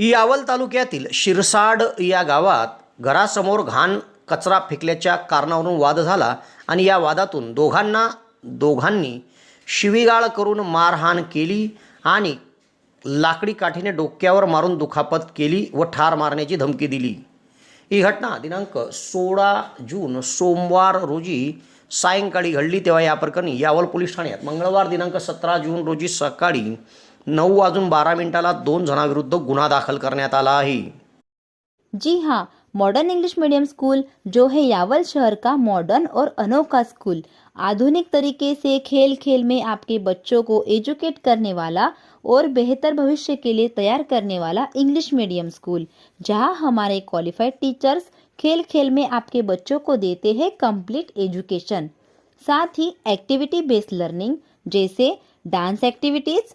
यावल तालुक्यातील शिरसाड या गावात घरासमोर घाण कचरा फेकल्याच्या कारणावरून वाद झाला आणि या वादातून दोघांना दोघांनी शिवीगाळ करून मारहाण केली आणि लाकडी काठीने डोक्यावर मारून दुखापत केली व ठार मारण्याची धमकी दिली. ही घटना दिनांक सोळा जून सोमवार रोजी सायंकाळी घडली तेव्हा या प्रकरणी यावल पोलीस ठाण्यात मंगळवार दिनांक सतरा जून रोजी सकाळी नऊ वाजून बारा मिनिटाला दोन जणांविरुद्ध गुन्हा दाखल आहे. जी हाँ मॉडर्न इंग्लिश मीडियम स्कूल जो है यावल शहर का मॉडर्न और अनोखा स्कूल आधुनिक तरीके से खेल खेल में आपके बच्चों को एजुकेट करने वाला और बेहतर भविष्य के लिए तैयार करने वाला इंग्लिश मीडियम स्कूल जहाँ हमारे क्वालिफाइड टीचर्स खेल खेल में आपके बच्चों को देते हैं कंप्लीट एजुकेशन साथ ही एक्टिविटी बेस्ड लर्निंग जैसे dance activities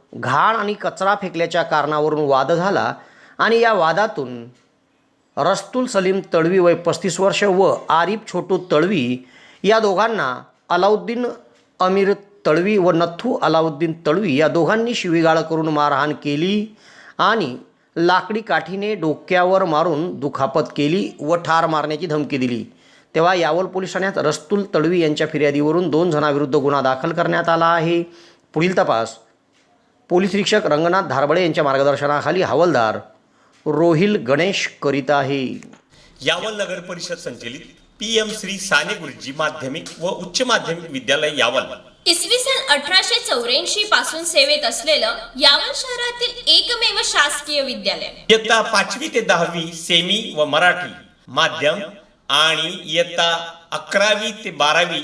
घाण आणि कचरा फेकल्याच्या कारणावरून वाद झाला आणि या वादातून रस्तुल सलीम तळवी वय पस्तीस वर्ष व आरिफ छोटू तळवी या दोघांना अलाउद्दीन अमीर तळवी व नथू अलाउद्दीन तळवी या दोघांनी शिवीगाळ करून मारहाण केली आणि लाकडी काठीने डोक्यावर मारून दुखापत केली व ठार मारण्याची धमकी दिली. तेव्हा यावल पोलीस ठाण्यात रस्तुल तळवी यांच्या फिर्यादीवरून दोन जणांविरुद्ध गुन्हा दाखल करण्यात आला आहे. पुढील तपास. पोलीस निरीक्षक रंगनाथ धारबळे यांच्या मार्गदर्शनाखाली हवालदार रोहिल गणेश करीत आहे. यावल नगर परिषद संचलित पी एम श्री साने गुरुजी माध्यमिक व उच्च माध्यमिक विद्यालय यावल. इसवी सन अठराशे चौऱ्याऐंशी पासून सेवेत असलेलं यावल शहरातील एकमेव शासकीय विद्यालय. इयत्ता पाचवी ते दहावी सेमी व मराठी माध्यम आणि इयत्ता अकरावी ते बारावी